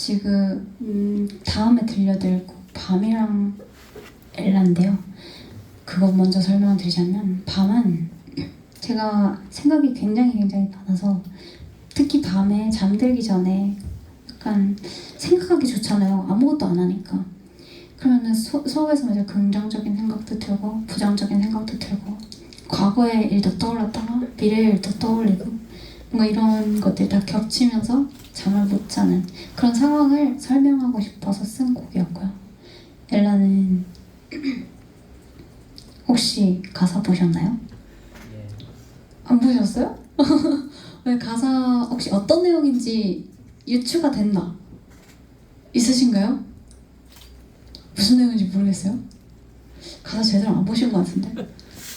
지금 음, 다음에 들려드릴 곡 밤이랑 엘라인데요. 그거 먼저 설명드리자면 밤은 제가 생각이 굉장히 굉장히 많아서 특히 밤에 잠들기 전에 약간 생각하기 좋잖아요. 아무것도 안 하니까. 그러면은 소, 속에서 이제 긍정적인 생각도 들고 부정적인 생각도 들고 과거의 일도 떠올랐다가 미래의 일도 떠올리고 뭔가 이런 것들이 다 겹치면서 잠을 못 자는 그런 상황을 설명하고 싶어서 쓴 곡이었고요. 엘라는 혹시 가사 보셨나요? 예. 안 보셨어요? 왜 가사 혹시 어떤 내용인지 유추가 됐나? 있으신가요? 무슨 내용인지 모르겠어요. 가사 제대로 안 보신 것 같은데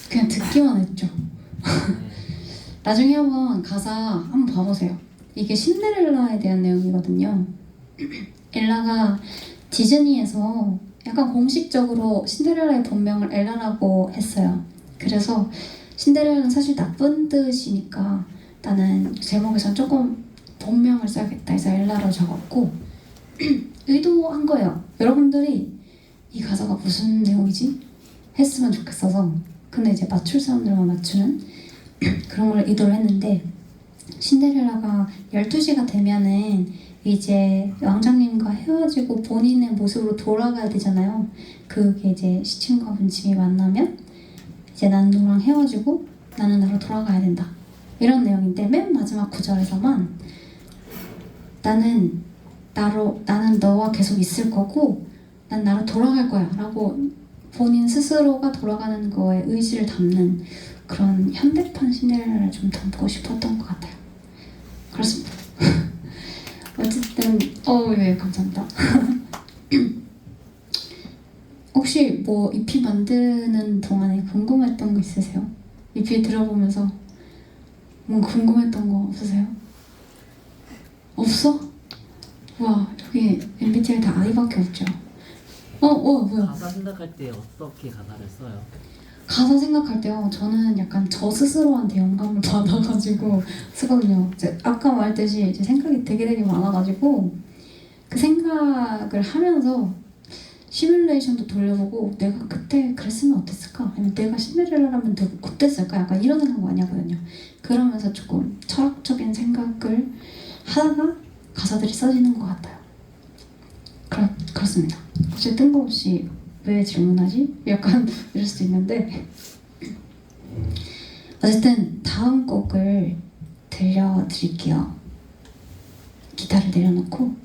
그냥 듣기만 했죠. 나중에 한번 가사 한번 봐보세요. 이게 신데렐라에 대한 내용이거든요. 엘라가 디즈니에서 약간 공식적으로 신데렐라의 본명을 엘라라고 했어요. 그래서 신데렐라는 사실 나쁜 뜻이니까 나는 제목에선 조금 본명을 써야겠다 해서 엘라로 적었고 의도한 거예요. 여러분들이 이 가사가 무슨 내용이지? 했으면 좋겠어서 근데 이제 맞출 사람들만 맞추는 그런 걸 의도를 했는데 신데렐라가 12시가 되면은 이제 왕자님과 헤어지고 본인의 모습으로 돌아가야 되잖아요. 그게 이제 시친과 분침이 만나면 이제 나는 너랑 헤어지고 나는 나로 돌아가야 된다. 이런 내용인데 맨 마지막 구절에서만 나는 나로 나는 너와 계속 있을 거고 난 나로 돌아갈 거야라고 본인 스스로가 돌아가는 거에 의지를 담는 그런 현대판 신데렐라를 좀 담고 싶었던 것 같아요. 그렇습니다. 어쨌든 어예 감사합니다. 혹시 뭐 EP 만드는 동안에 궁금했던 거 있으세요? EP 들어보면서 뭐 궁금했던 거 없으세요? 없어? 와 여기 MBTI 다 아이밖에 없죠. 어, 어 뭐야? 가사 생각할 때 어떻게 가사를 써요? 가사 생각할 때요, 저는 약간 저 스스로한테 영감을 받아가지고 쓰거든요. 이제 아까 말했듯이 이제 생각이 되게 되게 많아가지고 그 생각을 하면서 시뮬레이션도 돌려보고 내가 그때 그랬으면 어땠을까? 아니면 내가 신데렐라라면 더 어땠을까? 약간 이런 생각 많이 하거든요. 그러면서 조금 철학적인 생각을 하다가 가사들이 써지는 것 같아요. 그렇, 그렇습니다. 혹시 뜬금없이 왜 질문하지? 약간 이럴 수도 있는데 어쨌든 다음 곡을 들려드릴게요. 기타를 내려놓고